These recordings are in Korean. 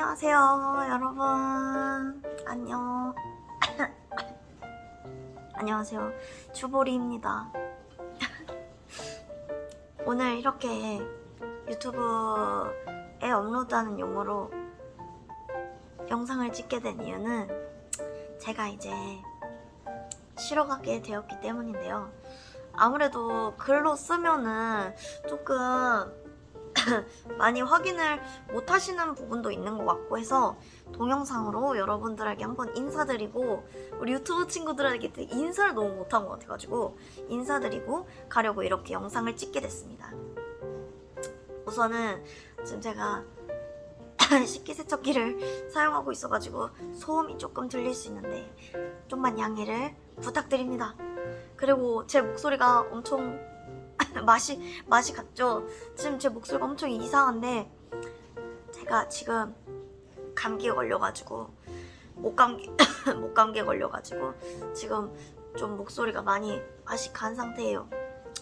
안녕하세요, 여러분. 안녕. 안녕하세요. 주보리입니다. 오늘 이렇게 유튜브에 업로드하는 용어로 영상을 찍게 된 이유는 제가 이제 쉬러 가게 되었기 때문인데요. 아무래도 글로 쓰면은 조금 많이 확인을 못 하시는 부분도 있는 것 같고 해서 동영상으로 여러분들에게 한번 인사드리고 우리 유튜브 친구들에게 인사를 너무 못한 것 같아가지고 인사드리고 가려고 이렇게 영상을 찍게 됐습니다. 우선은 지금 제가 식기세척기를 사용하고 있어가지고 소음이 조금 들릴 수 있는데 좀만 양해를 부탁드립니다. 그리고 제 목소리가 엄청 맛이 맛이 갔죠. 지금 제 목소리가 엄청 이상한데 제가 지금 감기에 걸려가지고 목 감기 목 감기에 걸려가지고 지금 좀 목소리가 많이 맛이 간 상태예요.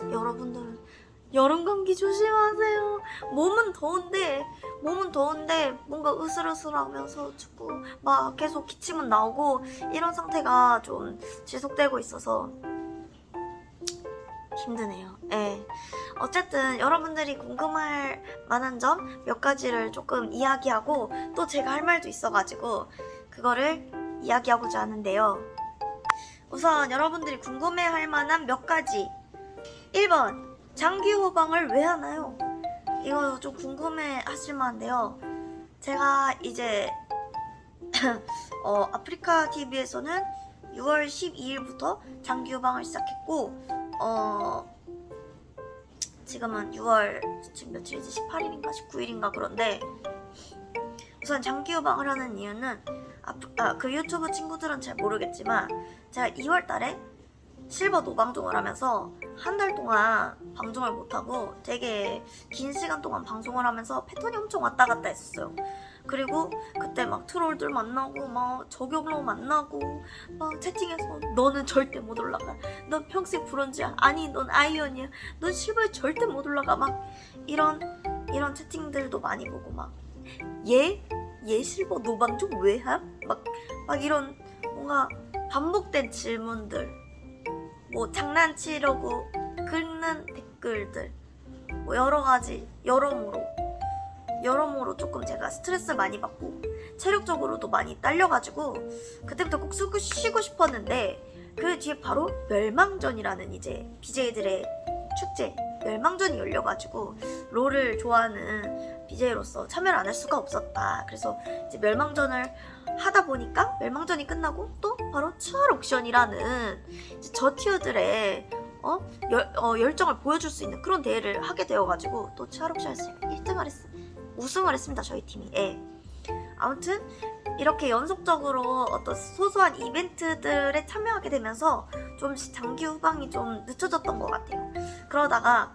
여러분들은 여름 감기 조심하세요. 몸은 더운데 몸은 더운데 뭔가 으슬으슬하면서 춥고 막 계속 기침은 나오고 이런 상태가 좀 지속되고 있어서 힘드네요. 예. 어쨌든 여러분들이 궁금할 만한 점 몇 가지를 조금 이야기하고 또 제가 할 말도 있어가지고 그거를 이야기하고자 하는데요. 우선 여러분들이 궁금해 할 만한 몇 가지. 1번 장기 호방을 왜 하나요? 이거 좀 궁금해 하실 만한데요. 제가 이제 어, 아프리카 TV에서는 6월 12일부터 장기 호방을 시작했고 어 지금은 6월 지금 며칠이지 18일인가 19일인가 그런데 우선 장기 호방을 하는 이유는 아, 그 유튜브 친구들은 잘 모르겠지만 제가 2월 달에 실버 노방종을 하면서 한 달 동안 방송을 못하고 되게 긴 시간 동안 방송을 하면서 패턴이 엄청 왔다 갔다 했었어요. 그리고 그때 막 트롤들 만나고 막 저격로 만나고 막 채팅해서 너는 절대 못 올라가. 넌 평생 브론즈야. 아니 넌 아이언이야. 넌 실버에 절대 못 올라가. 막 이런 이런 채팅들도 많이 보고 막 얘? 얘 실버 노방종 왜 함? 막, 막 이런 뭔가 반복된 질문들 뭐 장난치려고 긁는 댓글들 뭐 여러 가지 여러모로 여러모로 조금 제가 스트레스 많이 받고 체력적으로도 많이 딸려가지고 그때부터 꼭 쓰고 쉬고 싶었는데 그 뒤에 바로 멸망전이라는 이제 BJ들의 축제 멸망전이 열려가지고 롤을 좋아하는 BJ로서 참여를 안 할 수가 없었다. 그래서 이제 멸망전을 하다 보니까 멸망전이 끝나고 또 바로 추월 옥션이라는 이제 저 티어들의 어? 열, 어, 열정을 보여줄 수 있는 그런 대회를 하게 되어가지고 또 추월 옥션에서 1등을 했, 우승을 했습니다. 저희 팀이. 예. 아무튼 이렇게 연속적으로 어떤 소소한 이벤트들에 참여하게 되면서 좀씩 장기 후방이 좀 늦춰졌던 것 같아요. 그러다가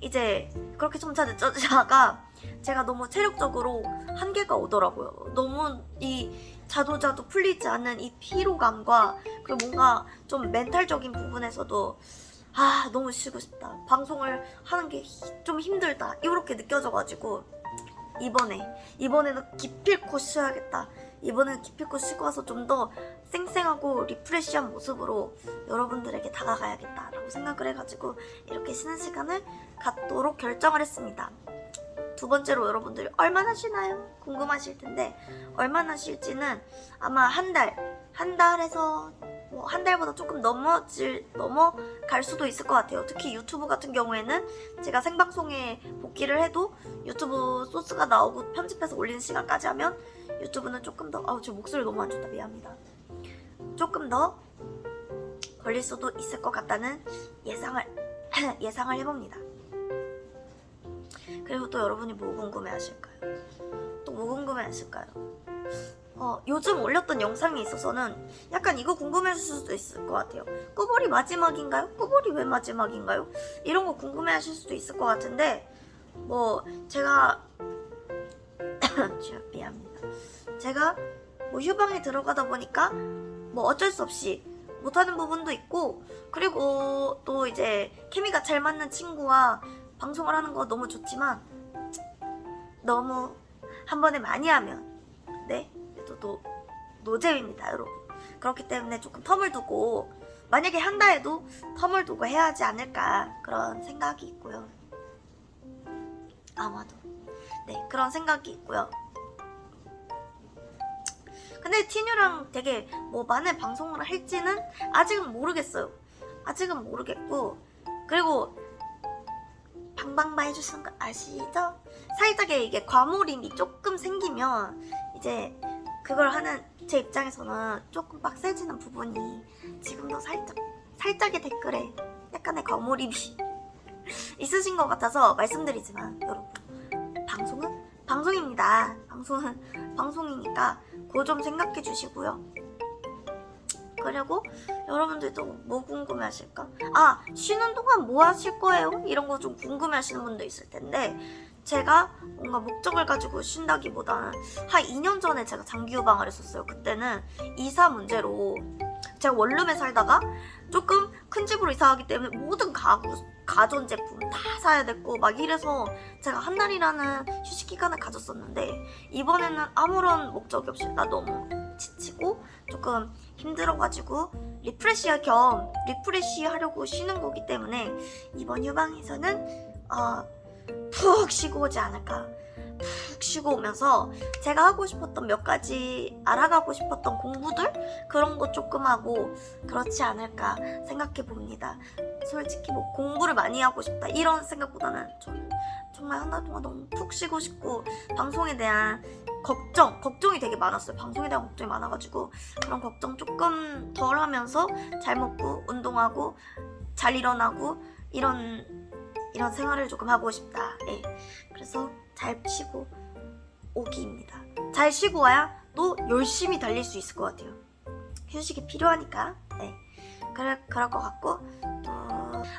이제 그렇게 점차 늦춰지다가 제가 너무 체력적으로 한계가 오더라고요. 너무 이 자도자도 풀리지 않는 이 피로감과 그리고 뭔가 좀 멘탈적인 부분에서도 아 너무 쉬고 싶다. 방송을 하는 게 좀 힘들다. 이렇게 느껴져가지고 이번에 이번에는 기필코 쉬어야겠다. 이번에는 기필코 쉬고 와서 좀 더 쌩쌩하고 리프레시한 모습으로 여러분들에게 다가가야겠다라고 생각을 해가지고 이렇게 쉬는 시간을 갖도록 결정을 했습니다. 두 번째로 여러분들이 얼마나 쉬나요? 궁금하실 텐데 얼마나 쉴지는 아마 한 달, 한 달에서 뭐 한 달보다 조금 넘어질 넘어갈 수도 있을 것 같아요. 특히 유튜브 같은 경우에는 제가 생방송에 복귀를 해도 유튜브 소스가 나오고 편집해서 올리는 시간까지 하면 유튜브는 조금 더 아우 저 목소리 너무 안 좋다 미안합니다. 조금 더 걸릴 수도 있을 것 같다는 예상을 예상을 해봅니다. 그리고 또 여러분이 뭐 궁금해하실까요? 또 뭐 궁금해하실까요? 어, 요즘 올렸던 영상에 있어서는 약간 이거 궁금해하실 수도 있을 것 같아요. 꾸벌이 마지막인가요? 꾸벌이 왜 마지막인가요? 이런 거 궁금해하실 수도 있을 것 같은데 뭐 제가 미안합니다. 제가 뭐 휴방에 들어가다 보니까 뭐 어쩔 수 없이 못하는 부분도 있고 그리고 또 이제 케미가 잘 맞는 친구와 방송을 하는 거 너무 좋지만 너무 한 번에 많이 하면 네, 또, 또 노잼입니다, 여러분. 그렇기 때문에 조금 텀을 두고 만약에 한다 해도 텀을 두고 해야 하지 않을까 그런 생각이 있고요. 아마도 네 그런 생각이 있고요. 근데 티뉴랑 되게 뭐 많은 방송을 할지는 아직은 모르겠어요. 아직은 모르겠고 그리고 방방바 해주시는 거 아시죠? 살짝의 이게 과몰입이 조금 생기면 이제 그걸 하는 제 입장에서는 조금 빡세지는 부분이 지금도 살짝 살짝의 댓글에 약간의 과몰입이 있으신 것 같아서 말씀드리지만 여러분 방송은 방송입니다. 방송은 방송이니까 그거 좀 생각해 주시고요. 그리고 여러분들도 뭐 궁금해 하실까? 아, 쉬는 동안 뭐 하실 거예요? 이런 거 좀 궁금해 하시는 분도 있을 텐데, 제가 뭔가 목적을 가지고 쉰다기보다는 한 2년 전에 제가 장기 유방을 했었어요. 그때는 이사 문제로 제가 원룸에 살다가 조금 큰 집으로 이사하기 때문에 모든 가구, 가전 제품 다 사야 됐고 막 이래서 제가 한 달이라는 휴식 기간을 가졌었는데 이번에는 아무런 목적이 없이 나 너무 지치고 조금 힘들어가지고 리프레시 겸 리프레시 하려고 쉬는 거기 때문에 이번 휴방에서는 어, 푹 쉬고 오지 않을까 푹 쉬고 오면서 제가 하고 싶었던 몇 가지 알아가고 싶었던 공부들 그런 거 조금 하고 그렇지 않을까 생각해 봅니다. 솔직히 뭐 공부를 많이 하고 싶다 이런 생각보다는 저는 정말 한 달 동안 너무 푹 쉬고 싶고 방송에 대한 걱정, 걱정이 되게 많았어요. 방송에 대한 걱정이 많아가지고 그런 걱정 조금 덜 하면서 잘 먹고 운동하고 잘 일어나고 이런 이런 생활을 조금 하고 싶다. 예. 그래서 잘 쉬고 오기입니다. 잘 쉬고 와야 또 열심히 달릴 수 있을 것 같아요. 휴식이 필요하니까. 네. 그럴, 그럴 것 같고 또...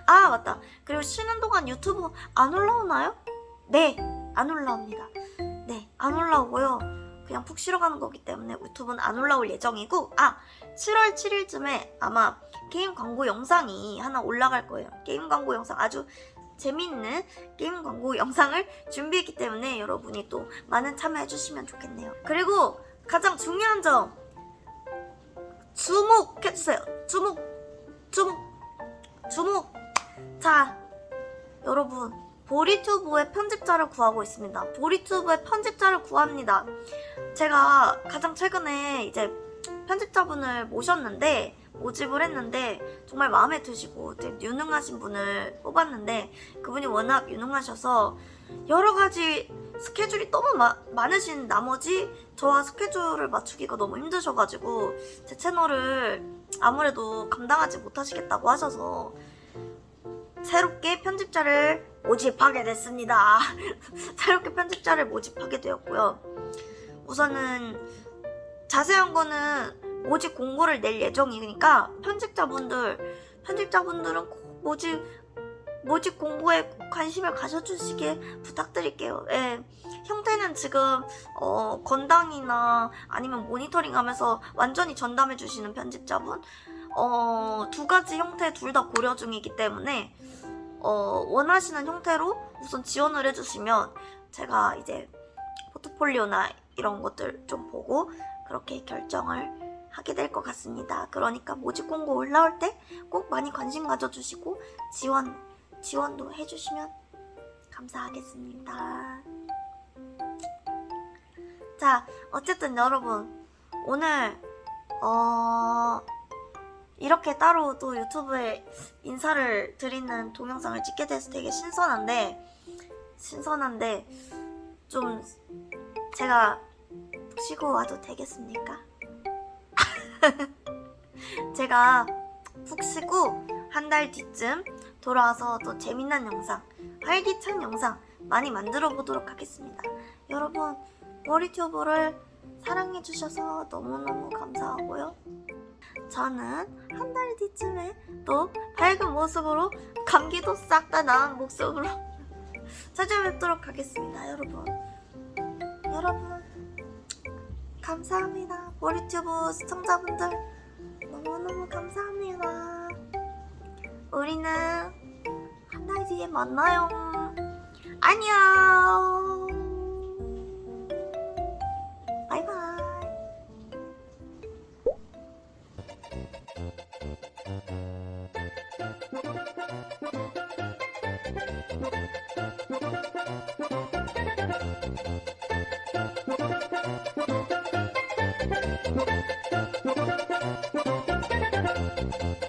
아 맞다. 그리고 쉬는 동안 유튜브 안 올라오나요? 네, 안 올라옵니다. 네, 안 올라오고요. 그냥 푹 쉬러 가는 거기 때문에 유튜브는 안 올라올 예정이고 아 7월 7일쯤에 아마 게임 광고 영상이 하나 올라갈 거예요. 게임 광고 영상 아주 재밌는 게임 광고 영상을 준비했기 때문에 여러분이 또 많은 참여해 주시면 좋겠네요. 그리고 가장 중요한 점 주목해주세요. 주목, 주목, 주목. 자, 여러분 보리튜브의 편집자를 구하고 있습니다. 보리튜브의 편집자를 구합니다. 제가 가장 최근에 이제 편집자분을 모셨는데 모집을 했는데 정말 마음에 드시고 되게 유능하신 분을 뽑았는데 그분이 워낙 유능하셔서 여러 가지 스케줄이 너무 마- 많으신 나머지 저와 스케줄을 맞추기가 너무 힘드셔가지고 제 채널을 아무래도 감당하지 못하시겠다고 하셔서 새롭게 편집자를 모집하게 됐습니다. 새롭게 편집자를 모집하게 되었고요. 우선은 자세한 거는 모집 공고를 낼 예정이니까 편집자분들 편집자분들은 꼭 모집 모집 공고에 꼭 관심을 가져주시길 부탁드릴게요. 예. 형태는 지금 어, 건당이나 아니면 모니터링하면서 완전히 전담해 주시는 편집자분 어, 두 가지 형태 둘 다 고려 중이기 때문에 어, 원하시는 형태로 우선 지원을 해주시면 제가 이제 포트폴리오나 이런 것들 좀 보고 그렇게 결정을 하게 될 것 같습니다. 그러니까 모집 공고 올라올 때 꼭 많이 관심 가져주시고 지원 지원도 해주시면 감사하겠습니다. 자, 어쨌든 여러분 오늘 어 이렇게 따로 또 유튜브에 인사를 드리는 동영상을 찍게 돼서 되게 신선한데 신선한데 좀 제가 쉬고 와도 되겠습니까? 제가 푹 쉬고 한 달 뒤쯤 돌아와서 또 재밌는 영상, 활기찬 영상 많이 만들어 보도록 하겠습니다. 여러분, 머리튜브를 사랑해주셔서 너무너무 감사하고요. 저는 한 달 뒤쯤에 또 밝은 모습으로 감기도 싹 다 나은 모습으로 찾아뵙도록 하겠습니다, 여러분. 여러분, 감사합니다. 머리튜브 시청자분들 너무너무 감사합니다. 우리는 한 달 뒤에 만나요. 안녕.